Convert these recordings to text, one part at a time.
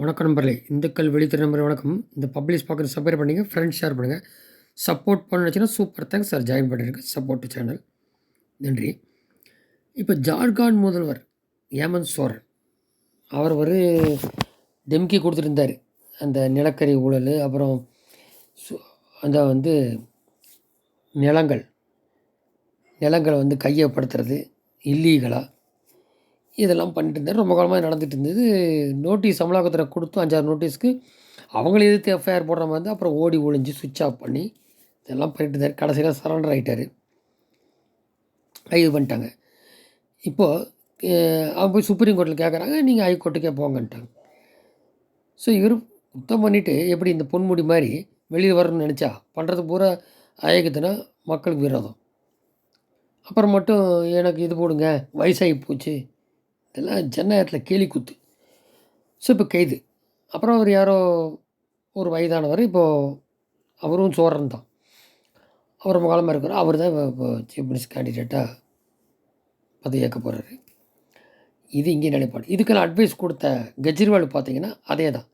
வணக்கம் நம்பர்லே இந்துக்கள் வெளித்துறை நம்பர் வணக்கம். இந்த பப்ளிஷ் பார்க்குற சப்ஸ்கிரைப் பண்ணிங்க ஃப்ரெண்ட்ஸ் ஷேர் பண்ணுங்கள் சப்போர்ட் பண்ணுச்சுன்னா சூப்பர் தேங்க்ஸ் சார் ஜாயின் பண்ணிருக்கு சப்போர்ட் சேனல் நன்றி. இப்போ ஜார்க்கண்ட் முதல்வர் ஹேமந்த் சோரன் அவர் ஒரு டெம்கி கொடுத்துருந்தார். அந்த நிலக்கரி ஊழல் அப்புறம் சு- அந்த வந்து நிலங்கள் நிலங்களை வந்து கையப்படுத்துறது இல்லீகலாக இதெல்லாம் பண்ணிட்டு இருந்தார் ரொம்ப காலமாக நடந்துகிட்டு இருந்தது நோட்டீஸ் அமலாக்கத்துறை கொடுத்து அஞ்சாறு நோட்டீஸ்க்கு அவங்கள எதிர்த்து எஃப்ஐஆர் போடுற மாதிரி இருந்தால் அப்புறம் ஓடி ஒழிஞ்சு சுவிட்ச் ஆஃப் பண்ணி இதெல்லாம் பண்ணிட்டு இருந்தார். கடைசியில் சரண்டர் ஆகிட்டார் கைது பண்ணிட்டாங்க. இப்போது அவங்க போய் சுப்ரீம் கோர்ட்டில் கேட்குறாங்க நீங்கள் ஹைகோர்ட்டுக்கே போங்கன்ட்டாங்க. ஸோ இவர் குத்தம் பண்ணிவிட்டு எப்படி இந்த பொன்முடி மாதிரி வெளியில் வரணும்னு நினச்சா? பண்ணுறது பூரா அயக்குதுன்னா மக்களுக்கு விரோதம். அப்புறம் மட்டும் எனக்கு இது போடுங்க. வயசாகி போச்சு. இதெல்லாம் ஜனநாயகத்தில் கேலி குத்து ஸோ இப்போ கைது. அப்புறம் அவர் யாரோ ஒரு வயதானவர் இப்போது அவரும் சோரன் தான். அவர் காலமாக இருக்கிறார் அவர் தான் இப்போ சீஃப் மினிஸ்டர் கேண்டிடேட்டாக பதவியேற்க போகிறாரு இது இங்கே நிலைப்பாடு. இதுக்கெல்லாம் அட்வைஸ் கொடுத்த கெஜ்ரிவால் பார்த்தீங்கன்னா அதே தான்.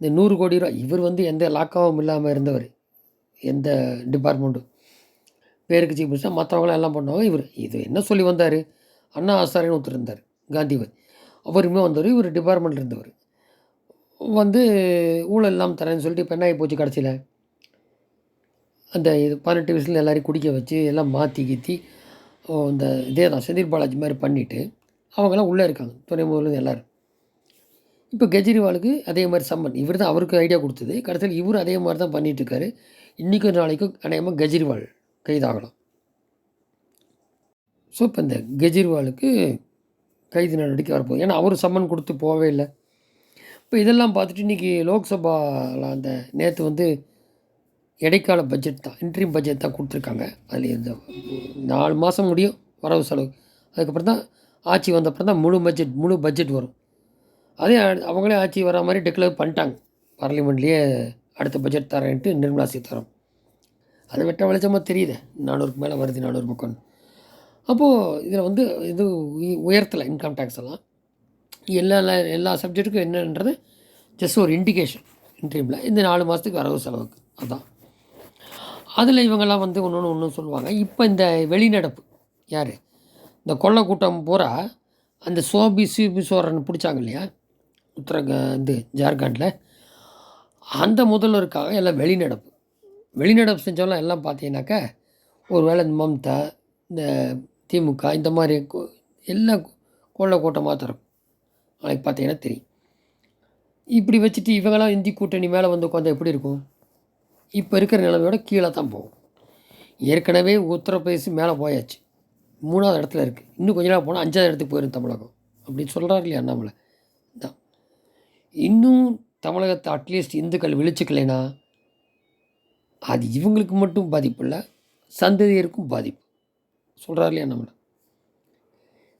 இந்த நூறு கோடி ரூபா இவர் வந்து எந்த லாக்காவும் இல்லாமல் இருந்தவர். எந்த டிபார்ட்மெண்ட்டும் பேருக்கு சீஃப் மினிஸ்டர் மற்றவங்களாம் எல்லாம் பண்ணுவாங்க இவர். இது என்ன சொல்லி வந்தார்? அண்ணா ஆசாரின்னு ஒருத்தர் இருந்தார். காந்திவர். அவருமே வந்தவர் இவர் டிபார்ட்மெண்ட் இருந்தவர். வந்து ஊழல் எல்லாம் தரேன்னு சொல்லிட்டு இப்போ என்ன போச்சு கடைசியில். அந்த இது பதினெட்டு வயசில் எல்லாரையும் குடிக்க வச்சு எல்லாம் மாற்றி கீத்தி இந்த இதே தான் செந்தில் பாலாஜி மாதிரி பண்ணிவிட்டு அவங்கெல்லாம் உள்ளே இருக்காங்க துணை முதல்வர் எல்லோரும். இப்போ கெஜ்ரிவாலுக்கு அதே மாதிரி சம்மன். இவர் தான் அவருக்கு ஐடியா கொடுத்தது. கடைசியில் இவர் அதே மாதிரி தான் பண்ணிகிட்ருக்காரு இன்றைக்கும் நாளைக்கும் அநேகமாக கெஜ்ரிவால் கைதாகலாம். ஸோ இப்போ இந்த கெஜ்ரிவாலுக்கு கைது நடவடிக்கை வரப்போகுது. ஏன்னா அவர் சம்மன் கொடுத்து போகவே இல்லை. இப்போ இதெல்லாம் பார்த்துட்டு இன்றைக்கி லோக்சபாவில் அந்த நேற்று வந்து இடைக்கால பட்ஜெட் தான் இன்ட்ரீம் பட்ஜெட் தான் கொடுத்துருக்காங்க. அதில் இந்த நாலு மாதம் முடியும் வரவு செலவு. அதுக்கப்புறம் தான் ஆட்சி வந்தப்புறம் தான் முழு பட்ஜெட் முழு பட்ஜெட் வரும். அதே அவங்களே ஆட்சி வர மாதிரி டிக்ளேர் பண்ணிட்டாங்க. பார்லிமெண்ட்லேயே அடுத்த பட்ஜெட் தரேன்ட்டு நிர்மலா சீதாராமன். அது வெட்ட வெளிச்சமாக தெரியுது. நானூறுக்கு மேலே வருது நானூறு பக்கம் அப்போது இதில் வந்து இது உயர்த்தலை இன்கம் டேக்ஸ் எல்லாம். எல்லா எல்லா- சப்ஜெக்ட்டுக்கும் என்னன்றது ஜஸ்ட் ஒரு இண்டிகேஷன் இன்ட்ரீமில் இந்த நாலு மாதத்துக்கு வரவு செலவுக்கு. அதான். அதில் இவங்கெல்லாம் வந்து ஒன்று ஒன்று ஒன்று சொல்லுவாங்க. இப்போ இந்த வெளிநடப்பு யார்? இந்த கொள்ளை கூட்டம் பூரா அந்த சோபி சிபி சோரன் பிடிச்சாங்க இல்லையா? உத்தரக இது ஜார்க்கண்டில். அந்த முதல்வருக்காக எல்லாம் வெளிநடப்பு. வெளிநடப்பு செஞ்சவெல்லாம் எல்லாம் பார்த்தீங்கன்னாக்கா ஒரு வேளை இந்த மம்தா இந்த திமுக இந்த மாதிரி எல்லாம் எல்லா கொள்ளை கூட்டமாக தரும் நாளைக்கு பார்த்தீங்கன்னா தெரியும். இப்படி வச்சுட்டு இவங்கெல்லாம் இந்தி கூட்டணி மேலே வந்து உட்காந்து எப்படி இருக்கும்? இப்போ இருக்கிற நிலைமையோட கீழே தான் போகும். ஏற்கனவே உத்தரப்பிரதேச மேலே போயாச்சு. மூணாவது இடத்துல இருக்குது இன்னும் கொஞ்ச நாள் போனால் அஞ்சாவது இடத்துக்கு போயிடும் தமிழகம். அப்படின்னு சொல்கிறார் இல்லையா அண்ணாமலை? தான் இன்னும் தமிழகத்தை அட்லீஸ்ட் இந்துக்கள் விழிச்சுக்கலைன்னா அது இவங்களுக்கு மட்டும் பாதிப்பு இல்லை சந்ததியருக்கும் பாதிப்பு. சொல்கிறார் இல்லையா நம்மளை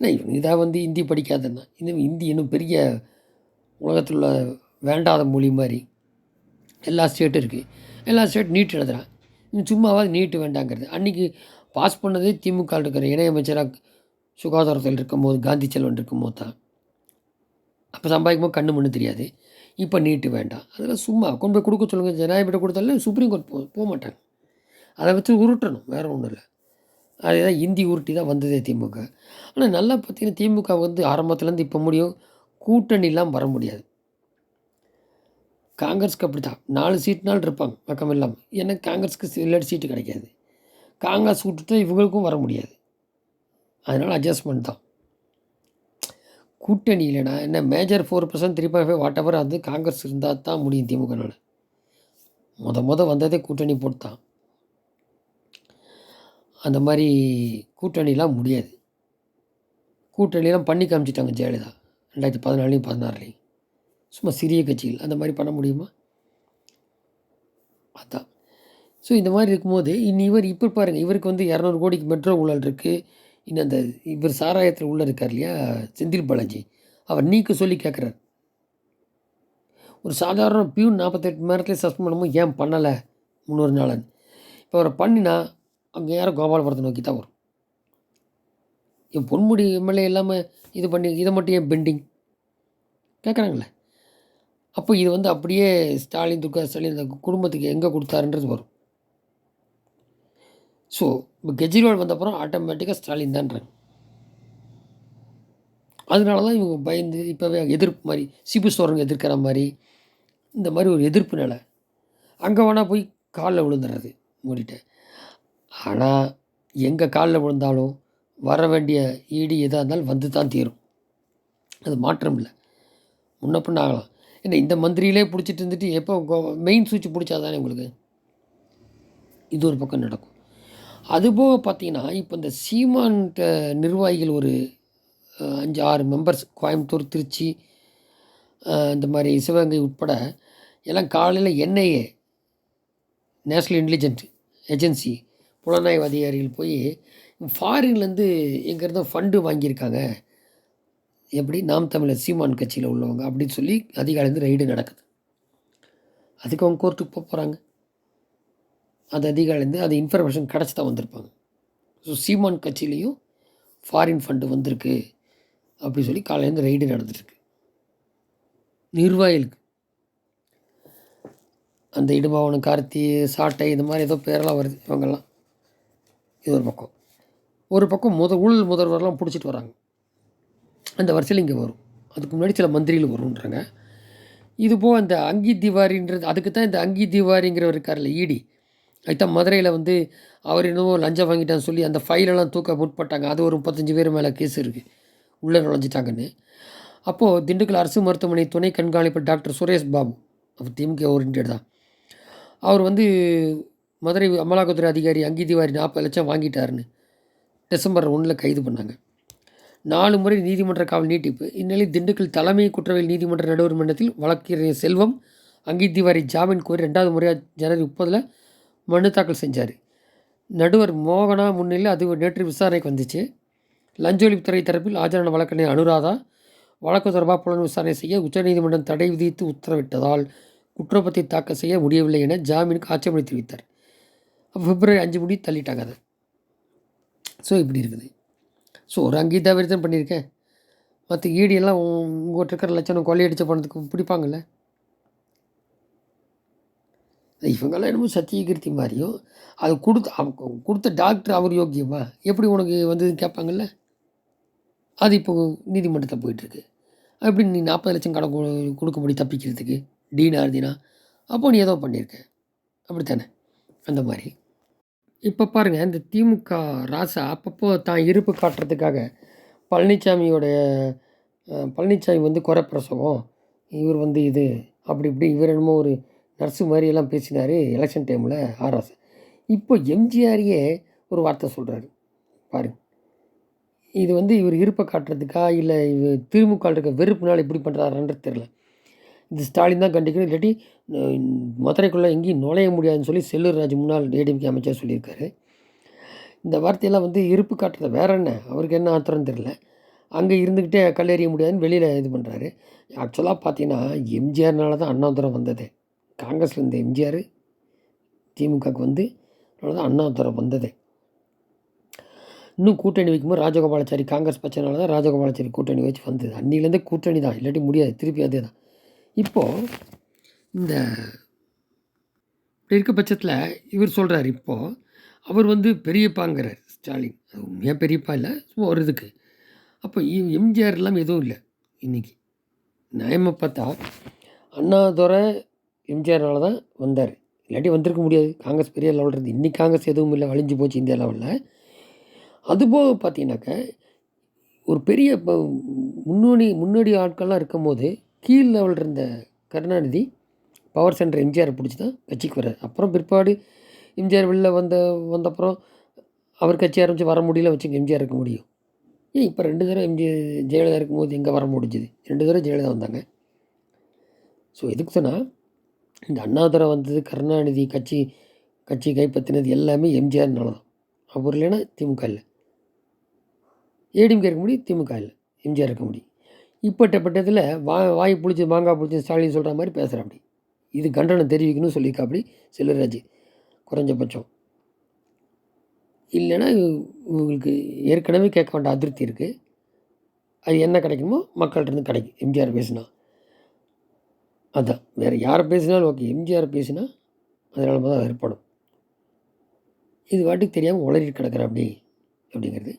இல்லை இவங்க இதாக வந்து ஹிந்தி படிக்காதுன்னா? இந்த ஹிந்தி இன்னும் பெரிய உலகத்தில் உள்ள வேண்டாத மொழி மாதிரி. எல்லா ஸ்டேட்டும் இருக்குது எல்லா ஸ்டேட் நீட் எழுதுகிறான் இன்னும் சும்மாவாது நீட்டு வேண்டாங்கிறது. அன்றைக்கி பாஸ் பண்ணதே திமுக இருக்கிற இணையமைச்சராக சுகாதாரத்தில் இருக்கும்போது காந்தி செல்வன் இருக்கும்போது தான். அப்போ சம்பாதிக்கும் போது கண்ணு மண்ணு தெரியாது. இப்போ நீட்டு வேண்டாம். அதெல்லாம் சும்மா கொண்டு போய் கொடுக்க சொல்லுங்கள் ஜனாதிபதி கொடுத்தாலும் சுப்ரீம் கோர்ட் போ போக மாட்டாங்க அதை வச்சு உருட்டணும். வேறு ஒன்றும் இல்லை. அதுதான் இந்தி உருட்டி தான் வந்ததே திமுக. ஆனால் நல்லா பார்த்தீங்கன்னா திமுக வந்து ஆரம்பத்துலேருந்து இப்போ முடியும். கூட்டணிலாம் வர முடியாது. காங்கிரஸ்க்கு அப்படி தான் நாலு சீட்னாலும் இருப்பாங்க பக்கம் இல்லாமல் ஏன்னா காங்கிரஸ்க்கு சில சீட்டு கிடைக்காது. காங்கிரஸ் விட்டுட்டு இவங்களுக்கும் வர முடியாது. அதனால் அட்ஜஸ்ட்மெண்ட் தான். கூட்டணி இல்லைனா என்ன major four percent three point five whatever அது காங்கிரஸ் இருந்தால் தான் முடியும் திமுகனால். முத முத வந்ததே கூட்டணி போட்டு தான் அந்த மாதிரி கூட்டணிலாம் முடியாது. கூட்டணிலாம் பண்ணி காமிச்சிட்டாங்க ஜெயலலிதா ரெண்டாயிரத்தி பதினாலையும் பதினாறுலையும். சும்மா சிறிய கட்சிகள் அந்த மாதிரி பண்ண முடியுமா? அதான். ஸோ இந்த மாதிரி இருக்கும்போது இனி இவர் இப்போ பாருங்கள் இவருக்கு வந்து இரநூறு கோடிக்கு மெட்ரோ ஊழல் இருக்குது இன்னும் அந்த இவர் சாராயத்தில் உள்ளே இருக்கார் இல்லையா செந்தில் பாலாஜி. அவர் நீக்க சொல்லி கேட்குறாரு ஒரு சாதாரண பியூன் நாற்பத்தெட்டு மணி நேரத்தில் சஸ்பெண்ட் பண்ணும்போது ஏன் பண்ணலை முந்நூறு நாளன் இப்போ அவரை பண்ணினா அங்கே யாரும் கோபாலபுரத்தை நோக்கி தான் வரும். என் பொன்முடி எம்எல்ஏ இல்லாமல் இது பண்ணி இதை மட்டும் ஏன் பெண்டிங் கேட்குறாங்களே அப்போ இது வந்து அப்படியே ஸ்டாலின் துர்கா ஸ்டாலின் அந்த குடும்பத்துக்கு எங்கே கொடுத்தாருன்றது வரும். ஸோ இப்போ கெஜ்ரிவால் வந்த அப்புறம் ஆட்டோமேட்டிக்காக ஸ்டாலின் தான்றாங்க. அதனால தான் இவங்க பயந்து இப்போவே எதிர்ப்பு மாதிரி சிபு சோரன் எதிர்க்கிற மாதிரி இந்த மாதிரி ஒரு எதிர்ப்பு நிலை. அங்கே வேணால் போய் காலில் விழுந்துடுறது மூடிட்டு ஆனால் எங்கே காலில் விழுந்தாலும் வர வேண்டிய ஈடு எதாக இருந்தாலும் வந்து தான் தீரும். அது மாற்றம் இல்லை. முன்ன பின்ன ஆகலாம். என்ன இந்த மந்திரியிலே பிடிச்சிட்டு இருந்துட்டு எப்போ மெயின் சுவிட்ச் பிடிச்சா தானே உங்களுக்கு? இது ஒரு பக்கம் நடக்கும். அதுபோக பார்த்தீங்கன்னா இப்போ இந்த சீமான் நிர்வாகிகள் ஒரு அஞ்சு ஆறு மெம்பர்ஸ் கோயம்புத்தூர் திருச்சி இந்த மாதிரி சிவகங்கை உட்பட எல்லாம் காலையில் என்ஐஏ நேஷ்னல் இன்டெலிஜென்ட் ஏஜென்சி புலனாய்வு அதிகாரிகள் போய் ஃபாரின்லேருந்து எங்கேருந்தோ ஃபண்டு வாங்கியிருக்காங்க. எப்படி? நாம் தமிழர் சீமான் கட்சியில் உள்ளவங்க. அப்படின்னு சொல்லி அதிகாரிலேருந்து ரைடு நடக்குது. அதுக்கு அவங்க கோர்ட்டுக்கு போக போகிறாங்க அந்த அதிகாரிலேருந்து அது இன்ஃபர்மேஷன் கிடச்சி தான் வந்திருப்பாங்க. ஸோ சீமான் கட்சியிலையும் ஃபாரின் ஃபண்டு வந்திருக்கு அப்படி சொல்லி காலையிலேருந்து ரைடு நடந்துட்டுருக்கு. நிர்வாகிகளுக்கு. அந்த இடுபாவனம் கார்த்தி சாட்டை இந்த மாதிரி ஏதோ பேரெல்லாம் வருது இவங்கெல்லாம். இது ஒரு பக்கம். ஒரு பக்கம் முத ஊழல் முதல்வரெலாம் பிடிச்சிட்டு வராங்க. அந்த வரிசையில் இங்கே வரும். அதுக்கு முன்னாடி சில மந்திரிகள் வரும்ன்றாங்க. இது அந்த அங்கி திவாரின்றது அதுக்கு தான் இந்த அங்கி திவாரிங்கிறவர் இருக்கார்ல ஈடி அதுதான் மதுரையில் வந்து அவர் என்னவோ லஞ்சம் வாங்கிட்டான்னு சொல்லி அந்த ஃபைலெல்லாம் தூக்க முற்பட்டாங்க. அது ஒரு முப்பத்தஞ்சு பேர் மேலே கேஸ் இருக்குது உள்ளே நுழைஞ்சிட்டாங்கன்னு. அப்போது திண்டுக்கல் அரசு மருத்துவமனை துணை கண்காணிப்பு டாக்டர் சுரேஷ் பாபு அவர் திமுக ஓரியன்ட் தான். அவர் வந்து மதுரை அமலாக்கத்துறை அதிகாரி அங்கி திவாரி நாற்பது லட்சம் வாங்கிட்டாருன்னு டிசம்பர் ஒன்றில் கைது பண்ணாங்க. நாலு முறை நீதிமன்ற காவல் நீட்டிப்பு. இந்நிலையில் திண்டுக்கல் தலைமை குற்றவியல் நீதிமன்ற நடுவர் மன்றத்தில் வழக்கறிஞர் செல்வம் அங்கி திவாரி ஜாமீன் கோரி ரெண்டாவது முறையாக ஜனவரி முப்பதில் மனு தாக்கல் செஞ்சார். நடுவர் மோகனா முன்னிலையில் அது நேற்று விசாரணைக்கு வந்துச்சு. லஞ்ச ஒழிப்புத்துறை தரப்பில் ஆஜரான வழக்கறிஞர் அனுராதா வழக்கு தொடர்பாக புலன் விசாரணை செய்ய உச்சநீதிமன்றம் தடை விதித்து உத்தரவிட்டதால் குற்றப்பத்தை தாக்கல் செய்ய முடியவில்லை என ஜாமீனுக்கு ஆட்சேபனை தெரிவித்தார். அப்போ பிப்ரவரி அஞ்சு முடி தள்ளிட்டாங்க அதை. ஸோ இப்படி இருக்குது. ஸோ ஒரு அங்கீதா தான் பண்ணியிருக்கேன் மற்ற ஈடியெல்லாம் உங்கள்கிட்ட இருக்கிற லட்சணம் கொள்ளையடிச்ச பணத்துக்கு பிடிப்பாங்கல்ல? இவங்கெல்லாம் என்னமோ சத்தியகீர்த்தி மாதிரியும் அது கொடுத்து அவங்க கொடுத்த டாக்டர் அவர் யோக்கியமா? எப்படி உனக்கு வந்ததுன்னு கேட்பாங்கல்ல? அது இப்போ நீதிமன்றத்தில் போயிட்டுருக்கு. அப்படி நீ நாற்பது லட்சம் கடன் கொடுக்க முடியும் தப்பிக்கிறதுக்கு? டீனாக இருந்தீனா அப்போ நீ ஏதோ பண்ணியிருக்க. அப்படித்தானே? அந்த மாதிரி. இப்போ பாருங்கள் இந்த திமுக ராசா அப்பப்போ தான் இருப்பு காட்டுறதுக்காக பழனிசாமியோடைய பழனிசாமி வந்து குறை பிரசவம் இவர் வந்து இது அப்படி இப்படி இவர் என்னமோ ஒரு நர்ஸு மாதிரியெல்லாம் பேசினார் எலெக்ஷன் டைமில் ஆராசா இப்போ எம்ஜிஆரையே ஒரு வார்த்தை சொல்கிறாரு பாருங்க. இது வந்து இவர் இருப்பை காட்டுறதுக்கா இல்லை இவர் திமுக இருக்க வெறுப்புனால இப்படி பண்ணுறாருன்றது தெரில இது ஸ்டாலின் தான் கண்டிக்கணும். இல்லாட்டி மதுரைக்குள்ளே எங்கேயும் நுழைய முடியாதுன்னு சொல்லி செல்லூர் ராஜ் முன்னாள் ஏடிஎம்கே அமைச்சர் சொல்லியிருக்காரு. இந்த வார்த்தையெல்லாம் வந்து இருப்பு காட்டுறது வேற என்ன? அவருக்கு என்ன ஆத்திரம் தெரில அங்கே இருந்துக்கிட்டே கல்லெறிய முடியாதுன்னு வெளியில் இது பண்ணுறாரு ஆக்சுவலாக பார்த்தீங்கன்னா எம்ஜிஆர்னால தான் அண்ணாதுரம் வந்தது. காங்கிரஸில் இருந்த எம்ஜிஆர் திமுகவுக்கு வந்து அதனால தான் அண்ணாதுரம் வந்தது. இன்னும் கூட்டணி வைக்கும்போது ராஜகோபாலாச்சாரி காங்கிரஸ் பச்சனால தான் ராஜகோபாலாச்சாரி கூட்டணி வச்சு வந்தது. அன்னிலேருந்து கூட்டணி தான். இல்லாட்டி முடியாது. திருப்பி அதே தான் இப்போது இந்த இப்படி இருக்க பட்சத்தில் இவர் சொல்கிறார் இப்போது அவர் வந்து பெரியப்பாங்கிறார் ஸ்டாலின். அது உண்மையாக பெரியப்பா இல்லை சும்மா ஒரு இதுக்கு. அப்போ எம்ஜிஆர் எல்லாம் எதுவும் இல்லை இன்றைக்கி நியாயமாக பார்த்தா அண்ணாதுரை எம்ஜிஆர்னால தான் வந்தார். இல்லாட்டி வந்திருக்க முடியாது. காங்கிரஸ் பெரிய லெவலில் இருந்து இன்றைக்கி காங்கிரஸ் எதுவும் இல்லை வழிஞ்சு போச்சு இந்தியா லெவலில். அதுபோக பார்த்தீங்கன்னாக்க ஒரு பெரிய முன்னோடி முன்னோடி ஆட்கள்லாம் இருக்கும்போது கீழ் லெவலில் இருந்த கருணாநிதி பவர் சென்டர் எம்ஜிஆரை பிடிச்சி தான் கட்சிக்கு வர்றார். அப்புறம் பிற்பாடு எம்ஜிஆர் வெளில வந்த வந்தப்புறம் அவர் கட்சி ஆரம்பித்து வர முடியல வச்சுங்க எம்ஜிஆர் இருக்க முடியும். ஏன் இப்போ ரெண்டு தடவை எம்ஜி ஜெயலலிதா இருக்கும்போது எங்கே வர முடிஞ்சுது? ரெண்டு தடவை ஜெயலலிதா வந்தாங்க. ஸோ எதுக்கு சொன்னால் இந்த அண்ணாதுரை வந்தது கருணாநிதி கட்சி கட்சி கைப்பற்றினது எல்லாமே எம்ஜிஆர்னால தான். அவர் இல்லைன்னா திமுக இல்லை. ஏடிஎம்கே இருக்க முடியும் திமுக இல்லை. எம்ஜிஆர் இருக்க முடியும். இப்பட்டப்பட்டதில் வா வாய் பிடிச்சி மாங்காய் பிடிச்சி ஸ்டாலின் சொல்கிற மாதிரி பேசுகிற அப்படி. இது கண்டனம் தெரிவிக்கணும்னு சொல்லியிருக்கா அப்படி செல்வராஜ். குறைஞ்சபட்சம். இல்லைன்னா உங்களுக்கு ஏற்கனவே கேட்க வேண்டிய அதிருப்தி இருக்குது அது என்ன கிடைக்குமோ மக்கள்கிட்ட இருந்து கிடைக்கும். எம்ஜிஆர் பேசினா. அதான் வேறு யார் பேசினாலும் ஓகே. எம்ஜிஆர் பேசினா அதனால நிலமை தான் ஏற்படும். இது வாட்டுக்கு தெரியாமல் உளறி கிடக்கிற அப்படி அப்படிங்கிறது.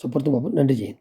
ஸோ பொறுத்து பார்ப்போம். நன்றி ஜெயன்